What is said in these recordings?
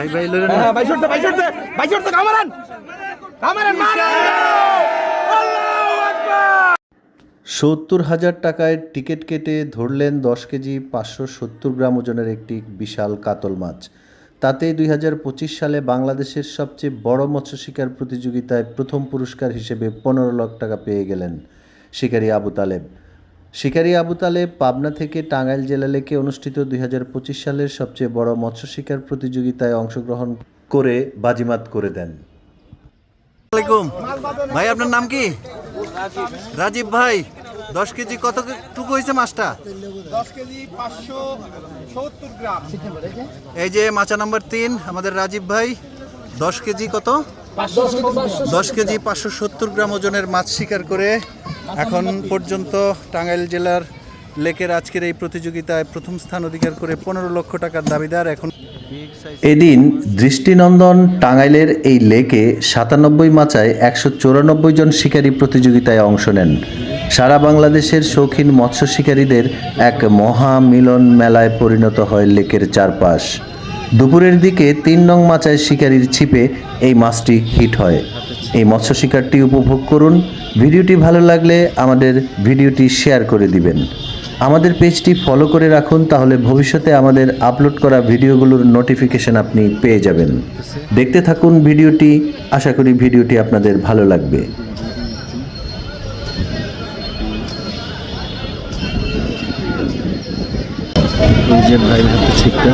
ভাই হ্যাঁ, কামারান! কামারান! সত্তর হাজার টাকায় টিকিট কেটে ধরলেন দশ কেজি পাঁচশো সত্তর গ্রাম ওজনের একটি বিশাল কাতল মাছ তাতে দুই হাজার পঁচিশ সালে বাংলাদেশের সবচেয়ে বড় মৎস্য শিকার প্রতিযোগিতায় প্রথম পুরস্কার হিসেবে পনেরো লাখ টাকা পেয়ে গেলেন শিকারী আবু তালেব শিকারী আবু তালেব পাবনা থেকে টাঙ্গাইল জেলা লেকে অনুষ্ঠিত দুই হাজার পঁচিশ সালের সবচেয়ে বড় মৎস্য শিকার প্রতিযোগিতায় অংশগ্রহণ করে বাজিমাত করে দেন। ভাই আপনার নাম কি? রাজীব ভাই দশ কেজি কত টুকু হয়েছে মাছটা? পাঁচশো এই যে মাচা নাম্বার তিন আমাদের রাজীব ভাই দশ কেজি কত? দশ কেজি পাঁচশো সত্তর গ্রাম ওজনের মাছ শিকার করে এখন পর্যন্ত টাঙ্গাইল জেলার লেকের আজকের এই প্রতিযোগিতায় প্রথম স্থান অধিকার করে পনেরো লক্ষ টাকার দাবিদার। এখন এদিন দৃষ্টিনন্দন টাঙ্গাইলের এই লেকে সাতানব্বই মাচায় একশো জন শিকারী প্রতিযোগিতায় অংশ নেন। সারা বাংলাদেশের শৌখিন মৎস্য শিকারীদের এক মহা মিলন মেলায় পরিণত হয় লেকের চারপাশ। দুপুরের দিকে তিন নং মাচায় শিকারির ছিপে এই মাছটি হিট হয়। এই মৎস্য শিকারটি উপভোগ করুন। ভিডিওটি ভালো লাগলে আমাদের ভিডিওটি শেয়ার করে দিবেন। আমাদের পেজটি ফলো করে রাখুন, তাহলে ভবিষ্যতে আমাদের আপলোড করা ভিডিওগুলোর নোটিফিকেশন আপনি পেয়ে যাবেন। দেখতে থাকুন ভিডিওটি। আশা করি ভিডিওটি আপনাদের ভালো লাগবে। এই যে ভাই হাতে ছিপটা।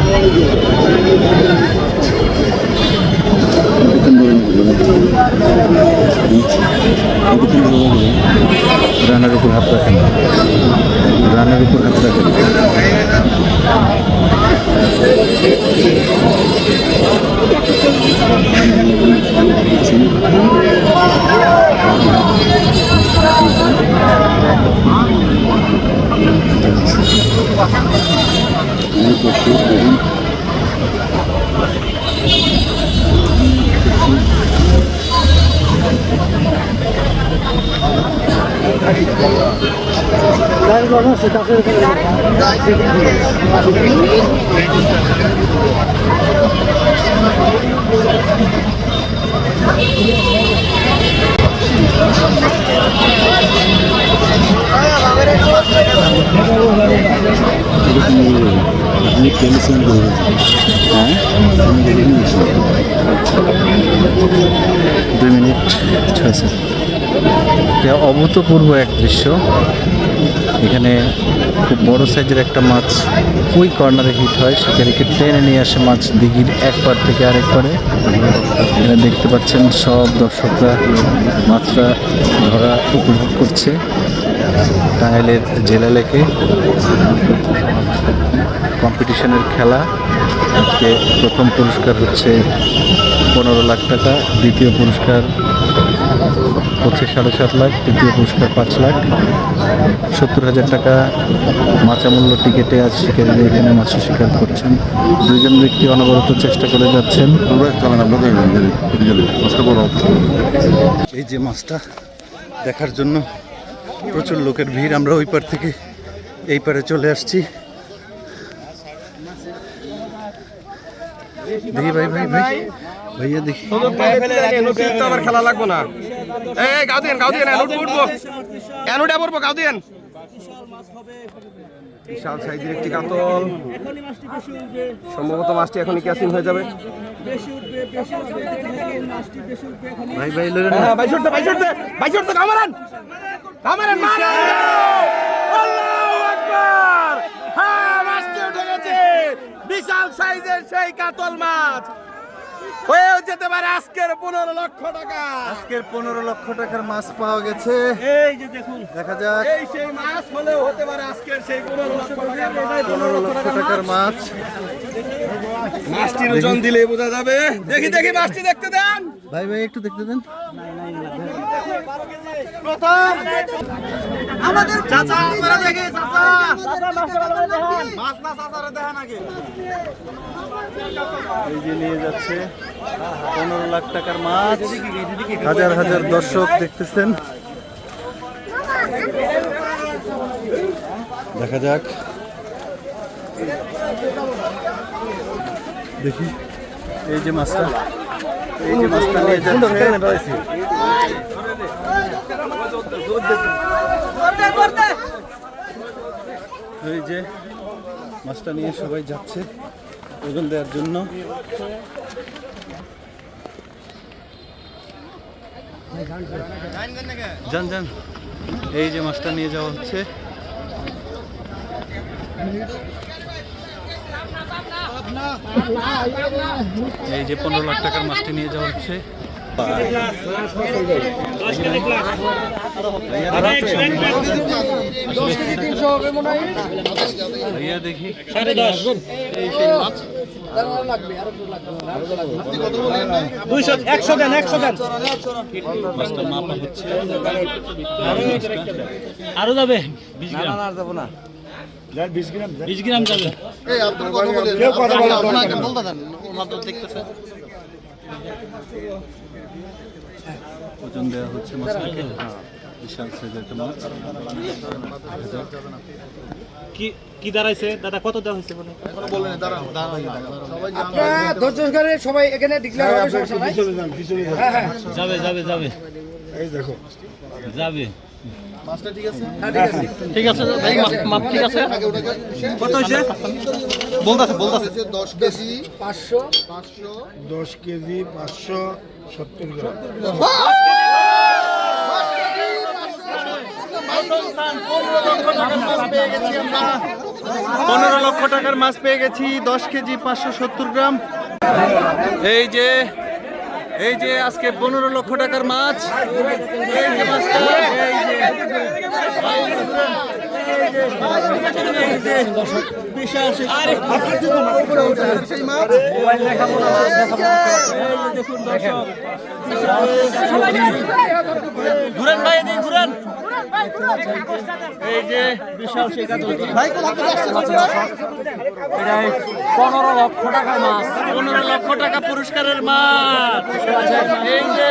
রানার উপর হাত রাখেন। রানার উপর হাত রাখেন। সেটা দুই মিনিট ছয় এটা অভূতপূর্ব এক দৃশ্য। এখানে খুব বড় সাইজের একটা মাছ ওই কর্নারে হিট হয়। শিকারিকে টেনে নিয়ে আসে মাছ দিঘির এক পার থেকে আরেক পারে। এখানে দেখতে পাচ্ছেন সব দর্শকরা মাছটা ধরা উপভোগ করছে। টাঙ্গাইলের জেলা লেকে। কম্পিটিশনের খেলা। আজকে প্রথম পুরস্কার হচ্ছে পনেরো লাখ টাকা দ্বিতীয় পুরস্কার হচ্ছে সাড়ে সাত লাখ তৃতীয় পুরস্কার পাঁচ লাখ। সত্তর হাজার টাকা মাচামূল্য টিকিটে আজ শিকারীরা এখানে মাছ শিকার করছেন। দুইজন ব্যক্তি অনবরত চেষ্টা করে যাচ্ছেন। এই যে মাছটা দেখার জন্য প্রচুর লোকের ভিড় আমরা ওই পার থেকে এই পারে চলে আসছি। দেখি ভাই ভাই ভাই। ভাইয়া দেখি। আবার খেলা লাগবো না। এই গাও দিন গাও দিন এনুট উঠবো। এনুটে পড়ব গাও দিন বিশাল সাইজের একটি কাতল। সম্ভবত মাছটি এখনই ক্যাসিং হয়ে যাবে। ভাই ভাই লড়ে না হ্যাঁ, বাইশ উঠছে, বাইশ উঠছে, বাইশ কামারান! কামারান, মারেন! আল্লাহু আকবার! হ্যাঁ, মাছটি উঠে গেছে। বিশাল সাইজের সেই কাতল মাছ। হয়েও যেতে পারে আজকের পনেরো লক্ষ টাকা। আজকের পনেরো লক্ষ টাকার মাছ পাওয়া গেছে। এই যে দেখুন দেখা যাক। এই সেই মাছ হলেও হতে পারে আজকের সেই পনেরো লক্ষ টাকার মাছ। পনেরো লক্ষ টাকার মাছ। মাছটির ওজন দিলেই বোঝা যাবে। দেখি দেখি মাছটি দেখতে দেন। ভাই ভাই একটু দেখতে দেন। প্রথম। আমাদের চাচা আপনারা দেখে চাচা। মাছ না চাচারে দেখান আগে এই যে নিয়ে যাচ্ছে পনেরো লাখ টাকার মাছ। হাজার হাজার দর্শক দেখতেছেন। দেখা যাক। দেখি। এই যে মাছটা। এই যে মাছটা নিয়ে যাচ্ছে। এই যে মাছটা নিয়ে সবাই যাচ্ছে ওজন দেওয়ার জন্য। যান যান। এই যে মাছটা নিয়ে যাওয়া হচ্ছে। এই যে পনেরো লাখ টাকার মাছটি নিয়ে যাওয়া হচ্ছে। দেখি মাছটা মাপা হচ্ছে আরও যাবে বিশ গ্রাম। বিশ গ্রাম যাবে। ওজন দেওয়া হচ্ছে মাছটাকে। বিশাল সাইজের একটা মাছ। কি কি দাঁড়াইছে? দাদা কত দেওয়া হয়েছে বলে আপনারা ধৈর্য সহকারে সবাই এখানে ডিক্লেয়ার হবে সমস্যা নাই। হ্যাঁ হ্যাঁ। যাবে যাবে যাবে। এই দেখো। যাবে। হ্যাঁ, ঠিক আছে। ঠিক আছে ভাই মাপ ঠিক আছে? কত হয়েছে? বলতাছে বলতাছে। দশ কেজি। পাঁচশো। পাঁচশো। দশ কেজি পাঁচশো সত্তর গ্রাম। পনেরো লক্ষ টাকার মাছ পেয়ে গেছি। দশ কেজি পাঁচশো সত্তর গ্রাম। এই যে এই যে আজকে পনেরো লক্ষ টাকার মাছ এই যে এই যে বিশাল সেই মাছ ঘুরেন ভাই এদিকে ঘুরেন পনেরো লক্ষ টাকার মাছ পনেরো লক্ষ টাকা পুরস্কারের মাছ এই যে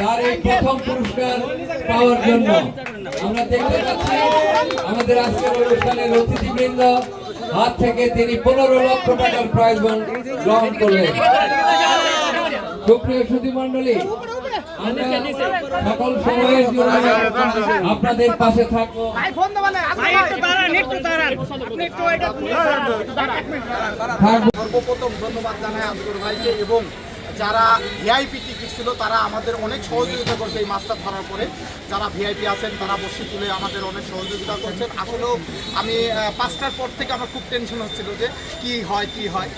তার এই প্রথম পুরস্কার পাওয়ার জন্য আমরা দেখতে পাচ্ছি আমাদের আজকের অনুষ্ঠানের অতিথিবৃন্দ। হাত থেকে তিনি পনেরো লক্ষ টাকার প্রাইজ গ্রহণ করলেন। সুপ্রিয় সুধী মন্ডলী সকল সময়ের জন্য আপনাদের পাশে থাকব। সর্বপ্রথম ধন্যবাদ জানাই আজগর ভাইকে এবং যারা ভিআইপি টিকিট ছিল, তারা আমাদের অনেক সহযোগিতা করছে এই মাছটা ধরার পরে। যারা ভিআইপি আছেন, তারা বসে তুলে আমাদের অনেক সহযোগিতা করছেন। আসলেও আমি পাঁচটার পর থেকে আমার খুব টেনশন হচ্ছিল যে কি হয় কি হয়।